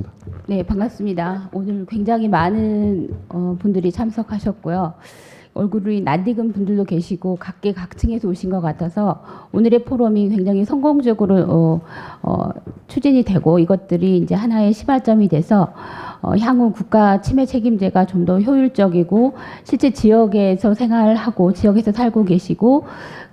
있습니다. 네, 반갑습니다. 오늘 굉장히 많은 어, 분들이 참석하셨고요. 얼굴이 낯익은 분들도 계시고 각계 각층에서 오신 것 같아서 오늘의 포럼이 굉장히 성공적으로 어, 어, 추진이 되고 이것들이 이제 하나의 시발점이 돼서 어, 향후 국가 치매 책임제가 좀 더 효율적이고 실제 지역에서 생활하고 지역에서 살고 계시고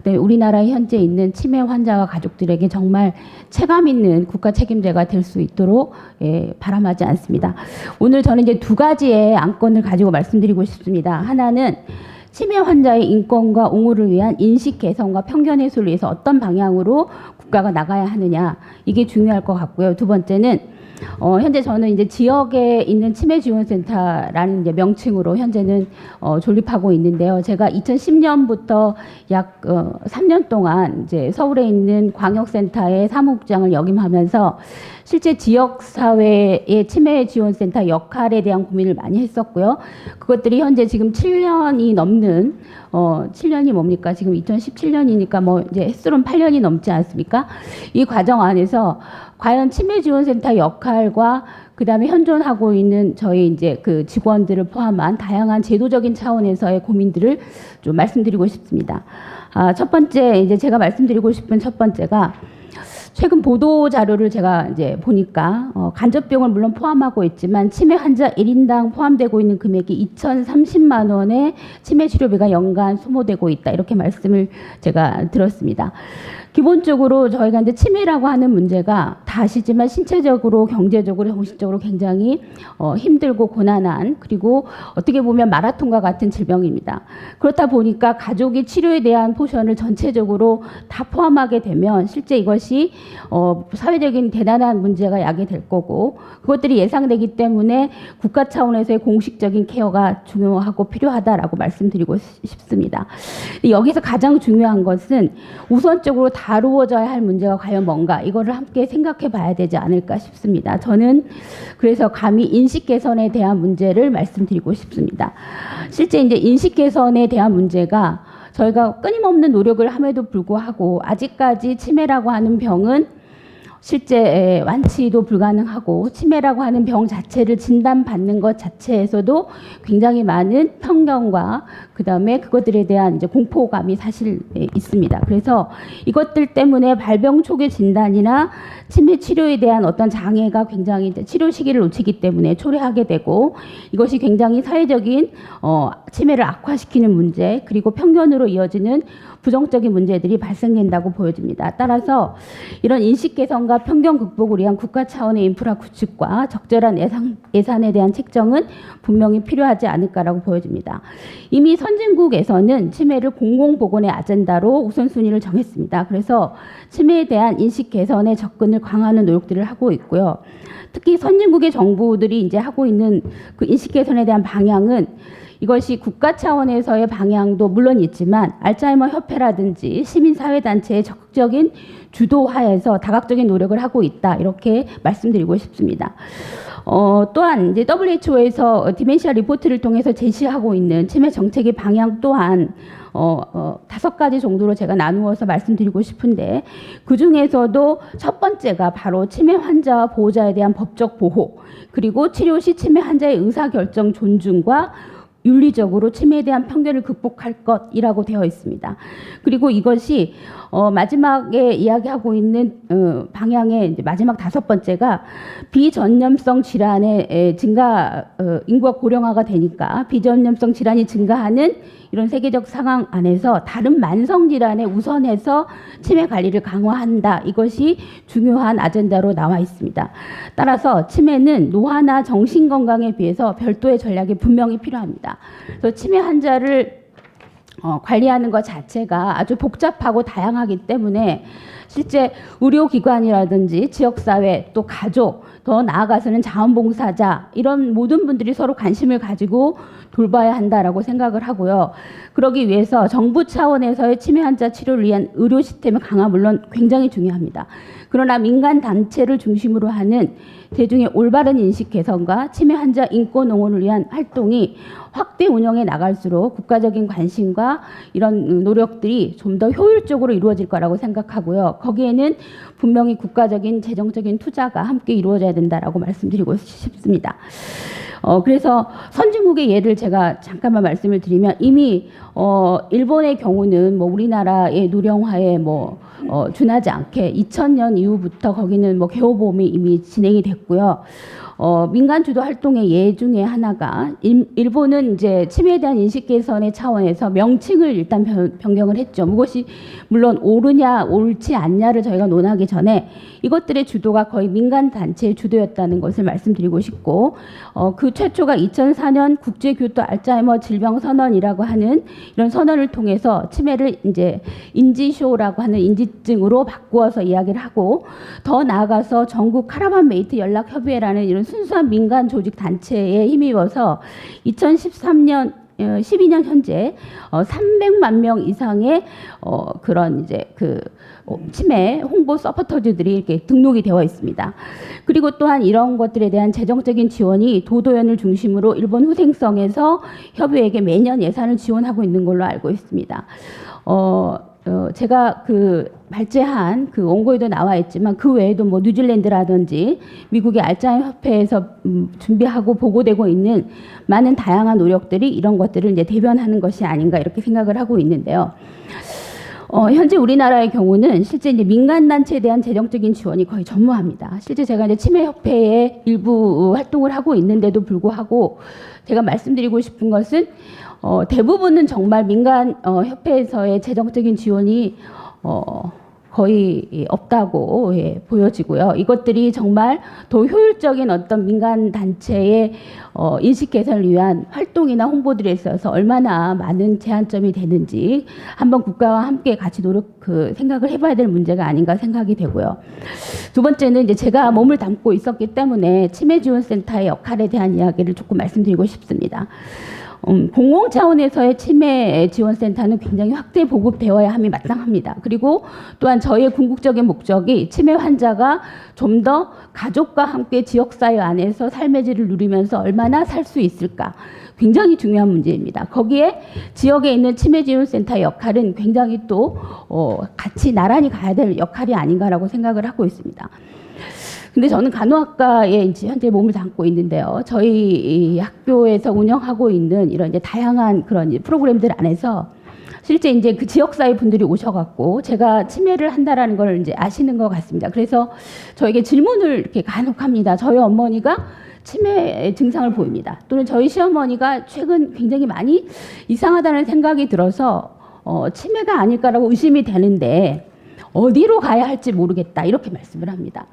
우리나라에 현재 있는 치매 환자와 가족들에게 정말 체감 있는 국가 책임제가 될 수 있도록 예, 바람하지 않습니다. 오늘 저는 이제 두 가지의 안건을 가지고 말씀드리고 싶습니다. 하나는 치매 환자의 인권과 옹호를 위한 인식 개선과 편견 해소를 위해서 어떤 방향으로 국가가 나가야 하느냐 이게 중요할 것 같고요. 두 번째는 어, 현재 저는 이제 지역에 있는 치매 지원센터라는 이제 명칭으로 현재는 어, 존립하고 있는데요. 제가 2010년부터 약 어, 3년 동안 이제 서울에 있는 광역센터의 사무국장을 역임하면서 실제 지역 사회의 치매 지원센터 역할에 대한 고민을 많이 했었고요. 그것들이 현재 지금 7년이 넘는 어 7년이 뭡니까? 지금 2017년이니까 뭐 이제 햇수론 8년이 넘지 않습니까? 이 과정 안에서 과연 치매 지원센터 역할과 그다음에 현존하고 있는 저희 이제 그 직원들을 포함한 다양한 제도적인 차원에서의 고민들을 좀 말씀드리고 싶습니다. 아, 첫 번째 이제 제가 말씀드리고 싶은 첫 번째가 최근 보도 자료를 제가 이제 보니까 어, 간접병을 물론 포함하고 있지만 치매 환자 1인당 포함되고 있는 금액이 2,030만 원의 치매 치료비가 연간 소모되고 있다 이렇게 말씀을 제가 들었습니다. 기본적으로 저희가 이제 치매라고 하는 문제가 다 아시지만 신체적으로 경제적으로 정신적으로 굉장히 어, 힘들고 고난한 그리고 어떻게 보면 마라톤과 같은 질병입니다. 그렇다 보니까 가족이 치료에 대한 포션을 전체적으로 다 포함하게 되면 실제 이것이 어, 사회적인 대단한 문제가 야기 될 거고 그것들이 예상되기 때문에 국가 차원에서의 공식적인 케어가 중요하고 필요하다라고 말씀드리고 싶습니다. 여기서 가장 중요한 것은 우선적으로 다 루어져야 할 문제가 과연 뭔가 이거를 함께 생각해 봐야 되지 않을까 싶습니다. 저는 그래서 감히 인식 개선에 대한 문제를 말씀드리고 싶습니다. 실제 이제 인식 개선에 대한 문제가 저희가 끊임없는 노력을 함에도 불구하고 아직까지 치매라고 하는 병은 실제 완치도 불가능하고 치매라고 하는 병 자체를 진단받는 것 자체에서도 굉장히 많은 편견과 그다음에 그것들에 대한 이제 공포감이 사실 있습니다. 그래서 이것들 때문에 발병 초기 진단이나 치매 치료에 대한 어떤 장애가 굉장히 치료 시기를 놓치기 때문에 초래하게 되고 이것이 굉장히 사회적인 어, 치매를 악화시키는 문제 그리고 편견으로 이어지는 부정적인 문제들이 발생된다고 보여집니다. 따라서 이런 인식 개선과 편견 극복을 위한 국가 차원의 인프라 구축과 적절한 예산, 예산에 대한 책정은 분명히 필요하지 않을까라고 보여집니다. 이미 선진국에서는 치매를 공공보건의 아젠다로 우선순위를 정했습니다. 그래서 치매에 대한 인식 개선에 접근을 강화하는 노력들을 하고 있고요. 특히 선진국의 정부들이 이제 하고 있는 그 인식 개선에 대한 방향은 이것이 국가 차원에서의 방향도 물론 있지만 알츠하이머 협회라든지 시민사회단체의 적극적인 주도하에서 다각적인 노력을 하고 있다 이렇게 말씀드리고 싶습니다. 어, 또한 이제 WHO에서 디멘시아 리포트를 통해서 제시하고 있는 치매 정책의 방향 또한 어, 어, 다섯 가지 정도로 제가 나누어서 말씀드리고 싶은데 그 중에서도 첫 번째가 바로 치매 환자와 보호자에 대한 법적 보호 그리고 치료 시 치매 환자의 의사 결정 존중과 윤리적으로 치매에 대한 편견을 극복할 것이라고 되어 있습니다. 그리고 이것이 어, 마지막에 이야기하고 있는 어, 방향의 마지막 다섯 번째가 비전염성 질환의 에, 증가 어, 인구가 고령화가 되니까 비전염성 질환이 증가하는 이런 세계적 상황 안에서 다른 만성 질환에 우선해서 치매 관리를 강화한다. 이것이 중요한 아젠다로 나와 있습니다. 따라서 치매는 노화나 정신 건강에 비해서 별도의 전략이 분명히 필요합니다. 그래서 치매 환자를 어, 관리하는 것 자체가 아주 복잡하고 다양하기 때문에 실제 의료기관이라든지 지역사회 또 가족 더 나아가서는 자원봉사자 이런 모든 분들이 서로 관심을 가지고 돌봐야 한다라고 생각을 하고요. 그러기 위해서 정부 차원에서의 치매 환자 치료를 위한 의료 시스템의 강화 물론 굉장히 중요합니다. 그러나 민간 단체를 중심으로 하는 대중의 올바른 인식 개선과 치매 환자 인권 응원을 위한 활동이 확대 운영해 나갈수록 국가적인 관심과 이런 노력들이 좀 더 효율적으로 이루어질 거라고 생각하고요. 거기에는 분명히 국가적인 재정적인 투자가 함께 이루어져야 된다라고 말씀드리고 싶습니다. 어, 그래서 선진국의 예를 제가 잠깐만 말씀을 드리면 이미 어, 일본의 경우는 뭐 우리나라의 누령화에 뭐 어, 준하지 않게 2000년 이후부터 거기는 뭐 개호보험이 이미 진행이 됐고요. 어, 민간 주도 활동의 예 중에 하나가 일, 일본은 이제 치매에 대한 인식 개선의 차원에서 명칭을 일단 변, 변경을 했죠. 무엇이 물론 옳으냐 옳지 않냐를 저희가 논하기 전에 이것들의 주도가 거의 민간 단체의 주도였다는 것을 말씀드리고 싶고 어, 그 최초가 2004년 국제교토 알츠하이머 질병 선언이라고 하는 이런 선언을 통해서 치매를 이제 인지쇼라고 하는 인지증으로 바꾸어서 이야기를 하고 더 나아가서 전국 카라반 메이트 연락 협의회라는 이런 순수한 민간 조직 단체에 힘입어서 2013년 12년 현재 어, 300만 명 이상의 어, 그런 이제 그 어, 치매 홍보 서포터즈들이 이렇게 등록이 되어 있습니다. 그리고 또한 이런 것들에 대한 재정적인 지원이 도도연을 중심으로 일본 후생성에서 협의회에게 매년 예산을 지원하고 있는 걸로 알고 있습니다. 어, 어, 제가 그 발제한 그 원고에도 나와 있지만 그 외에도 뭐 뉴질랜드라든지 미국의 알츠하이머 협회에서 음, 준비하고 보고되고 있는 많은 다양한 노력들이 이런 것들을 이제 대변하는 것이 아닌가 이렇게 생각을 하고 있는데요. 어, 현재 우리나라의 경우는 실제 이제 민간 단체에 대한 재정적인 지원이 거의 전무합니다. 실제 제가 이제 치매 협회에 일부 활동을 하고 있는데도 불구하고 제가 말씀드리고 싶은 것은 어, 대부분은 정말 민간 어, 협회에서의 재정적인 지원이 어, 거의 없다고 예, 보여지고요. 이것들이 정말 더 효율적인 어떤 민간 단체의 어, 인식 개선을 위한 활동이나 홍보들에 있어서 얼마나 많은 제한점이 되는지 한번 국가와 함께 같이 노력 그 생각을 해봐야 될 문제가 아닌가 생각이 되고요. 두 번째는 이제 제가 몸을 담고 있었기 때문에 치매 지원 센터의 역할에 대한 이야기를 조금 말씀드리고 싶습니다. 음, 공공 차원에서의 치매 지원센터는 굉장히 확대 보급되어야 함이 마땅합니다. 그리고 또한 저희의 궁극적인 목적이 치매 환자가 좀 더 가족과 함께 지역사회 안에서 삶의 질을 누리면서 얼마나 살 수 있을까. 굉장히 중요한 문제입니다. 거기에 지역에 있는 치매 지원센터의 역할은 굉장히 또 어, 같이 나란히 가야 될 역할이 아닌가라고 생각을 하고 있습니다. 근데 저는 간호학과에 이제 현재 몸을 담고 있는데요. 저희 이 학교에서 운영하고 있는 이런 이제 다양한 그런 프로그램들 안에서 실제 이제 그 지역사회 분들이 오셔갖고 제가 치매를 한다라는 걸 이제 아시는 것 같습니다. 그래서 저에게 질문을 이렇게 간혹 합니다. 저희 어머니가 치매 증상을 보입니다. 또는 저희 시어머니가 최근 굉장히 많이 이상하다는 생각이 들어서 어, 치매가 아닐까라고 의심이 되는데 어디로 가야 할지 모르겠다 이렇게 말씀을 합니다.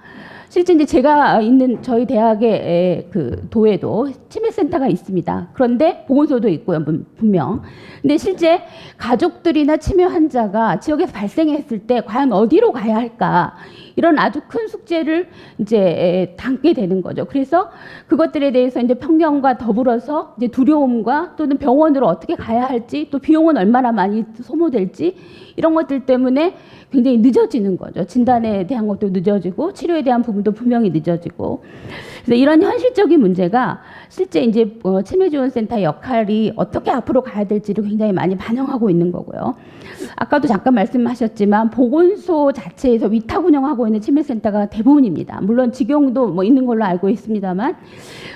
실제 이제 제가 있는 저희 대학의 그 도에도 치매센터가 있습니다. 그런데 보건소도 있고요, 분명. 근데 실제 가족들이나 치매 환자가 지역에서 발생했을 때 과연 어디로 가야 할까? 이런 아주 큰 숙제를 이제 담게 되는 거죠. 그래서 그것들에 대해서 이제 편견과 더불어서 이제 두려움과 또는 병원으로 어떻게 가야 할지 또 비용은 얼마나 많이 소모될지 이런 것들 때문에 굉장히 늦어지는 거죠. 진단에 대한 것도 늦어지고 치료에 대한 부분 도 분명히 늦어지고. 그래서 이런 현실적인 문제가 실제 이제 어, 치매지원센터의 역할이 어떻게 앞으로 가야 될지를 굉장히 많이 반영하고 있는 거고요. 아까도 잠깐 말씀하셨지만 보건소 자체에서 위탁 운영하고 있는 치매센터가 대부분입니다. 물론 직용도 뭐 있는 걸로 알고 있습니다만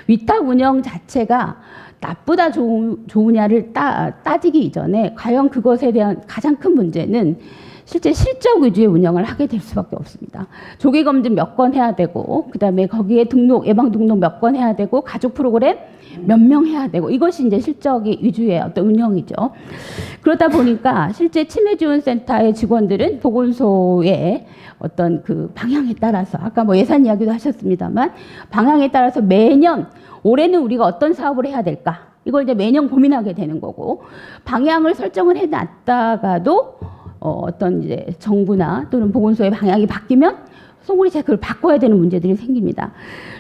위탁 운영 자체가 나쁘다 좋으냐를 따, 따지기 이전에 과연 그것에 대한 가장 큰 문제는 실제 실적 위주의 운영을 하게 될 수밖에 없습니다. 조기 검진 몇 건 해야 되고 그다음에 거기에 등록 예방 등록 몇 건 해야 되고 가족 프로그램 몇 명 해야 되고 이것이 이제 실적이 위주의 어떤 운영이죠. 그러다 보니까 실제 치매 지원 센터의 직원들은 보건소의 어떤 그 방향에 따라서 아까 뭐 예산 이야기도 하셨습니다만 방향에 따라서 매년 올해는 우리가 어떤 사업을 해야 될까 이걸 이제 매년 고민하게 되는 거고 방향을 설정을 해 놨다가도 어, 어떤 이제 정부나 또는 보건소의 방향이 바뀌면 송우리째 그걸 바꿔야 되는 문제들이 생깁니다.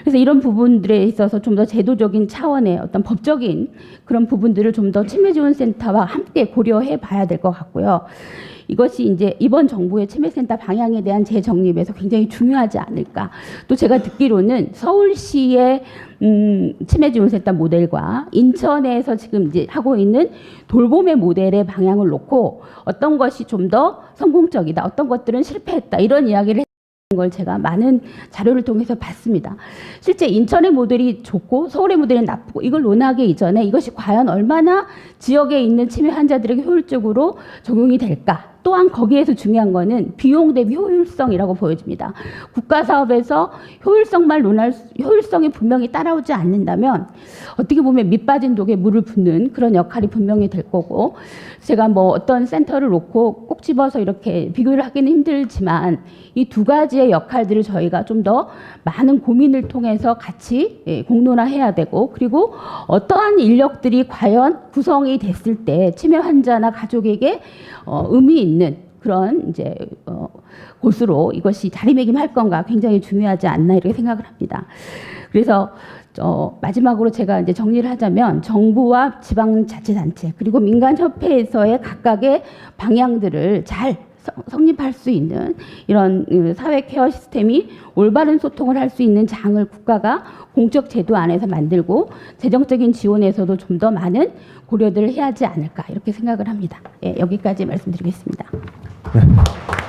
그래서 이런 부분들에 있어서 좀 더 제도적인 차원의 어떤 법적인 그런 부분들을 좀 더 치매지원센터와 함께 고려해 봐야 될 것 같고요. 이것이 이제 이번 정부의 치매센터 방향에 대한 재정립에서 굉장히 중요하지 않을까. 또 제가 듣기로는 서울시의 음, 치매 지원센터 모델과 인천에서 지금 이제 하고 있는 돌봄의 모델의 방향을 놓고 어떤 것이 좀 더 성공적이다, 어떤 것들은 실패했다 이런 이야기를 걸 제가 많은 자료를 통해서 봤습니다. 실제 인천의 모델이 좋고 서울의 모델은 나쁘고 이걸 논하기 이전에 이것이 과연 얼마나 지역에 있는 치매 환자들에게 효율적으로 적용이 될까? 또한 거기에서 중요한 거는 비용 대비 효율성이라고 보여집니다. 국가 사업에서 효율성만 논할 수, 효율성이 분명히 따라오지 않는다면 어떻게 보면 밑빠진 독에 물을 붓는 그런 역할이 분명히 될 거고 제가 뭐 어떤 센터를 놓고 꼭 집어서 이렇게 비교를 하기는 힘들지만 이 두 가지의 역할들을 저희가 좀 더 많은 고민을 통해서 같이 예, 공론화해야 되고 그리고 어떠한 인력들이 과연 구성이 됐을 때 치매 환자나 가족에게 어, 의미 있는 그런 이제 어, 곳으로 이것이 자리매김할 건가 굉장히 중요하지 않나 이렇게 생각을 합니다. 그래서 어, 마지막으로 제가 이제 정리를 하자면 정부와 지방자치단체 그리고 민간협회에서의 각각의 방향들을 잘 성- 성립할 수 있는 이런 음, 사회 케어 시스템이 올바른 소통을 할 수 있는 장을 국가가 공적 제도 안에서 만들고 재정적인 지원에서도 좀 더 많은 고려들을 해야 하지 않을까 이렇게 생각을 합니다. 예, 여기까지 말씀드리겠습니다. 네.